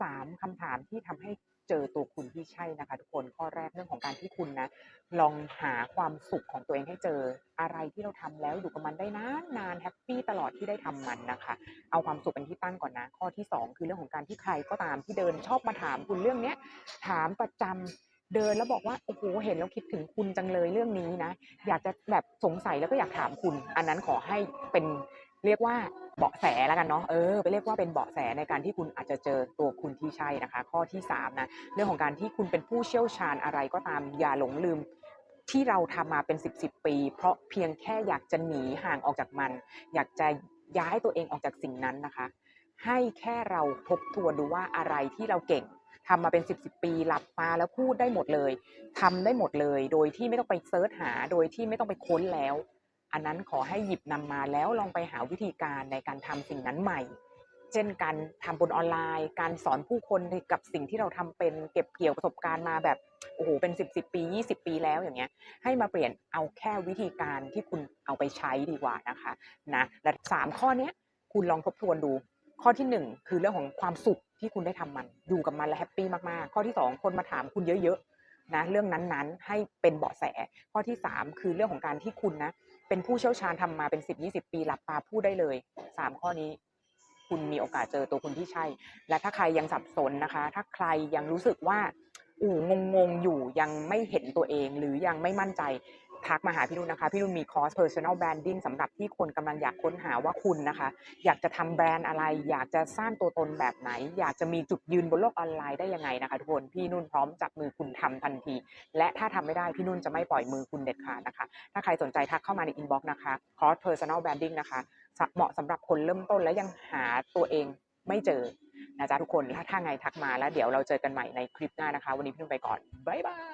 3คำถามที่ทำให้เจอตัวคุณที่ใช่นะคะทุกคนข้อแรกเรื่องของการที่คุณนะลองหาความสุขของตัวเองให้เจออะไรที่เราทำแล้วอยู่กับมันได้นานนานแฮปปี้ตลอดที่ได้ทำมันนะคะ เอาความสุขเป็นที่ตั้งก่อนนะ ข้อที่ 2 คือเรื่องของการที่ใครก็ตามที่เดินชอบมาถามคุณเรื่องเนี้ยถามประจำเดินแล้วบอกว่าโอ้โหเห็นแล้วคิดถึงคุณจังเลยเรื่องนี้นะ อยากจะแบบสงสัยแล้วก็อยากถามคุณ อันนั้นขอให้เป็น เรียกว่าเบาะแสแล้วกันเนาะเออไปเรียกว่าเป็นเบาะแสในการที่คุณอาจจะเจอตัวคุณที่ใช่นะคะ ข้อที่3นะเรื่องของการที่คุณเป็นผู้เชี่ยวชาญอะไรก็ตามอย่าหลงลืมที่เราทำมาเป็น10บสปี เพราะเพียงแค่อยากจะหนีห่างออกจากมัน อยากจะย้ายตัวเองออกจากสิ่งนั้นนะคะ ให้แค่เราทบทวนดูว่าอะไรที่เราเก่งทำมาเป็น 10บสปี หลับตาแล้วพูดได้หมดเลยทำได้หมดเลย โดยที่ไม่ต้องไปเซิร์ชหา โดยที่ไม่ต้องไปค้นแล้ว อันนั้นขอให้หยิบนำมาแล้วลองไปหาวิธีการในการทำสิ่งนั้นใหม่ เช่นการทำบนออนไลน์ การสอนผู้คนกับสิ่งที่เราทำเป็นเก็บเกี่ยวประสบการณ์มาแบบโอ้โหเป็น 10 10ปี 20 ปีแล้วอย่างเงี้ยให้มาเปลี่ยนเอาแค่วิธีการที่คุณเอาไปใช้ดีกว่านะคะนะและสามข้อเนี้ยคุณลองทบทวนดู ข้อที่หนึ่งคือเรื่องของความสุขที่คุณได้ทำมันอยู่กับมันและแฮปปี้มากๆ ข้อที่สองคนมาถามคุณเยอะๆ นะเรื่องนั้นๆ ให้เป็นเบาะแส ข้อที่สามคือเรื่องของการที่คุณนะเป็นผู้เชี่ยวชาญทำมาเป็น 10 20 ปีหลับตาพูดได้เลยสามข้อนี้ คุณมีโอกาสเจอตัวคุณที่ใช่ และถ้าใครยังสับสนนะคะ ถ้าใครยังรู้สึกว่า อู่งงงๆอยู่ยังไม่เห็นตัวเองหรือยังไม่มั่นใจ ทักมาหาพี่นุ่นนะคะ พี่นุ่นมีคอร์ส personal branding สำหรับที่คนกำลังอยากค้นหาว่าคุณนะคะ อยากจะทำแบรนด์อะไร อยากจะสร้างตัวตนแบบไหน อยากจะมีจุดยืนบนโลกออนไลน์ได้ยังไงนะคะทุกคน พี่นุ่นพร้อมจับมือคุณทำทันที และถ้าทำไม่ได้พี่นุ่นจะไม่ปล่อยมือคุณเด็ดขาดนะคะ ถ้าใครสนใจทักเข้ามาในอินบ็อกซ์นะคะคอร์ส personal branding นะคะเหมาะสำหรับคนเริ่มต้นและยังหาตัวเองไม่เจอนะจ๊ะทุกคนถ้าถ้าไงทักมาแล้วเดี๋ยวเราเจอกันใหม่ในคลิปหน้านะคะ วันนี้พี่นุ่นไปก่อนบ๊ายบาย